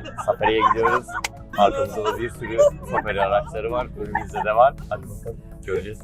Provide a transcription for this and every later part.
Bugün safariye gidiyoruz. Arkamızda da bir sürü safari araçları var. Önümüzde de var. Hadi bakalım göreceğiz.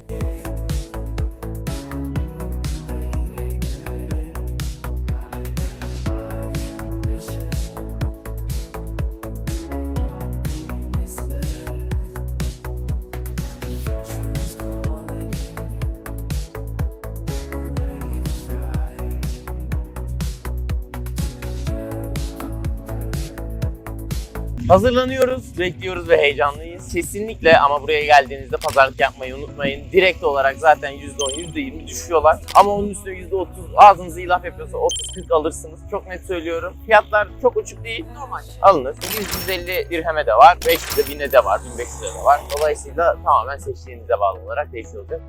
Hazırlanıyoruz, bekliyoruz ve heyecanlıyız. Kesinlikle ama buraya geldiğinizde pazarlık yapmayı unutmayın. Direkt olarak zaten %10, %20 düşüyorlar. Ama onun üstüne %30 ağzınızı ilaf yapıyorsa 30-40 alırsınız. Çok net söylüyorum. Fiyatlar çok uçuk değil. Normal. Alınır. 150 dirheme de var, 500'e 1000'e de var, 1500'e de var. Dolayısıyla tamamen seçtiğinize bağlı olarak değişiyor olacak.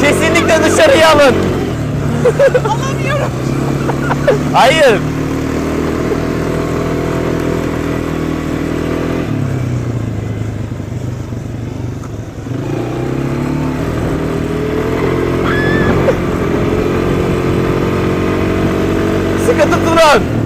Kesinlikle dışarıya alın. Alamıyorum. Hayır. Sıkı tutun.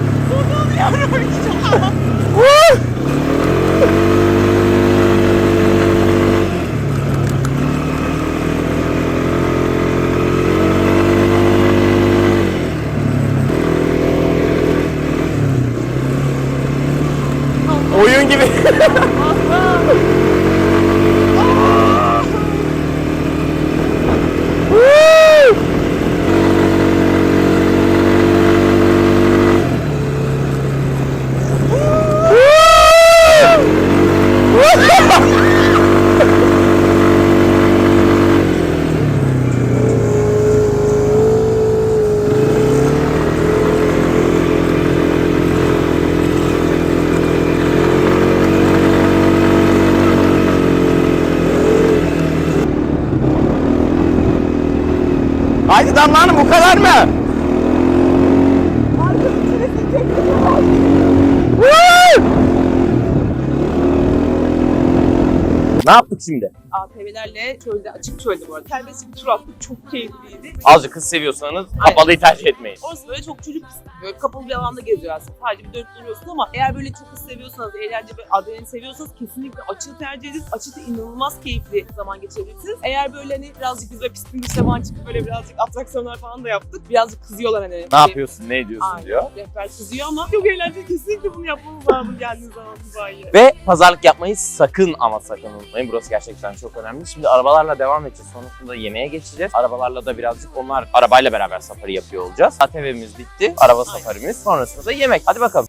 오윤 김에 Haydi Damla Hanım bu kadar mı? Ne yaptık şimdi? ATV'lerle çölde, açık çölde bu arada. Serbest bir tur attık. Çok keyifliydi. Azıcık kız seviyorsanız kapalıyı tercih etmeyin. Orası böyle çok çocuk. Böyle kapalı bir alanda geziyor aslında. Sadece bir dönüp duruyorsun ama eğer böyle çok hız seviyorsanız, eğlence ve adrenalin seviyorsanız kesinlikle açığı tercih edin. Açıkta inanılmaz keyifli zaman geçirebilirsiniz. Eğer böyle hani birazcık biz de pistin dışına falan çıkıp böyle birazcık atraksiyonlar falan da yaptık. Birazcık kızıyorlar hani. Ne yapıyorsun, ne ediyorsun Aynen. diyor. Rehber kızıyor ama çok eğlenceli. Kesinlikle bunu yapmamız lazım geldiğiniz zaman Dubai'ye. Ve pazarlık yapmayı sakın ama sakın unutmayın. Burası gerçekten çok önemli. Şimdi arabalarla devam edeceğiz. Sonrasında yemeğe geçeceğiz. Arabalarla da birazcık onlar arabayla beraber safari yapıyor olacağız. ATV'miz bitti. Araba Aynen. safarimiz. Sonrasında da yemek. Hadi bakalım.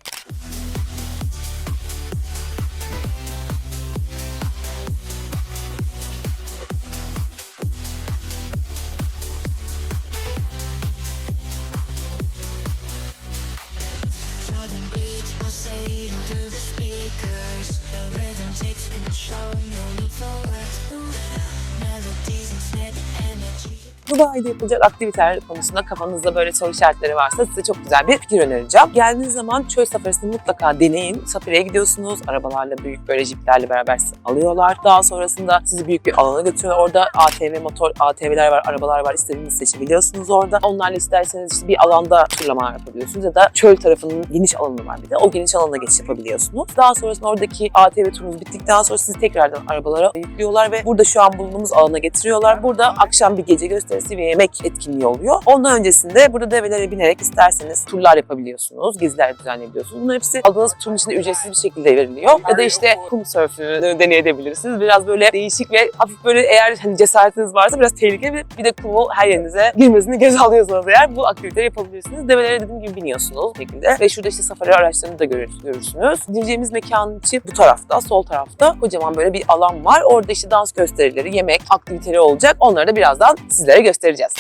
Pulsating through the Dubai'de yapılacak aktiviteler konusunda kafanızda böyle soru işaretleri varsa size çok güzel bir fikir önereceğim. Geldiğiniz zaman çöl safarisini mutlaka deneyin. Safariye gidiyorsunuz. Arabalarla büyük böyle jiplerle beraber sizi alıyorlar. Daha sonrasında sizi büyük bir alana götürüyorlar. Orada ATV, motor ATV'ler var, arabalar var. İstediğinizi seçebiliyorsunuz orada. Onlarla isterseniz işte bir alanda turlama yapabiliyorsunuz ya da çöl tarafının geniş alanı var bir de. O geniş alana geçiş yapabiliyorsunuz. Daha sonrasında oradaki ATV turunuz bittikten sonra sizi tekrardan arabalara yüklüyorlar ve burada şu an bulunduğumuz alana getiriyorlar. Burada akşam bir gece gösterisi ve yemek etkinliği oluyor. Ondan öncesinde burada develere binerek isterseniz turlar yapabiliyorsunuz, geziler düzenleyebiliyorsunuz. Bunlar hepsi aldığınız turun içinde ücretsiz bir şekilde veriliyor. Ya da işte kum sörfünü deneyebilirsiniz. Biraz böyle değişik ve hafif böyle eğer hani cesaretiniz varsa biraz tehlikeli ve bir de kumu her yerinize girmesini göz alıyorsanız eğer bu aktiviteleri yapabilirsiniz. Develere dediğim gibi biniyorsunuz bu şekilde. Ve şurada işte safari araçlarını da görür- görürsünüz. Gireceğimiz mekanın içi bu tarafta, sol tarafta kocaman böyle bir alan var. Orada işte dans gösterileri, yemek, aktiviteleri olacak. Onları da birazdan sizlere göstereceğiz.